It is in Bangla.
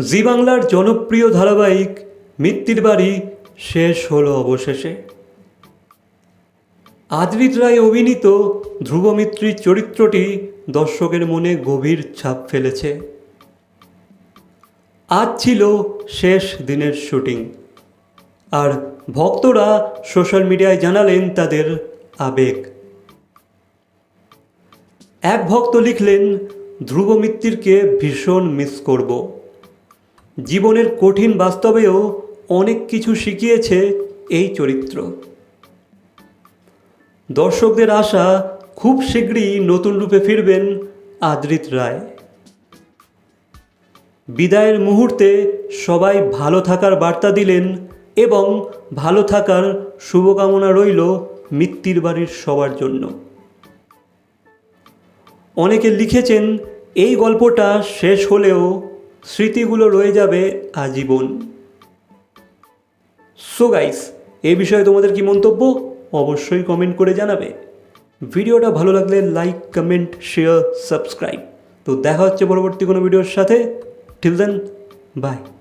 জি বাংলার জনপ্রিয় ধারাবাহিক মিত্তির বাড়ি শেষ হলো অবশেষে। আদ্রিত রায় অভিনীত ধ্রুবমিত্রীর চরিত্রটি দর্শকের মনে গভীর ছাপ ফেলেছে। আজ ছিল শেষ দিনের শুটিং। আর ভক্তরা সোশ্যাল মিডিয়ায় জানালেন তাদের আবেগ। এক ভক্ত লিখলেন ধ্রুব মিত্তিরকে ভীষণ মিস করব। জীবনের কঠিন বাস্তবেও অনেক কিছু শিখিয়েছে এই চরিত্র। দর্শকদের আশা খুব শীঘ্রই নতুন রূপে ফিরবেন আদ্রিত রায়। বিদায়ের মুহূর্তে সবাই ভালো থাকার বার্তা দিলেন এবং ভালো থাকার শুভকামনা রইল মিত্তির বাড়ির সবার জন্য। অনেকে লিখেছেন, এই গল্পটা শেষ হলেও স্মৃতিগুলো রয়ে যাবে আজীবন। সো গাইস এ বিষয়ে তোমাদের কি মন্তব্য? অবশ্যই কমেন্ট করে জানাবে। ভিডিওটা ভালো লাগলে লাইক কমেন্ট শেয়ার সাবস্ক্রাইব তো দেখা হচ্ছে পরবর্তী কোনো ভিডিওর সাথে। Till then by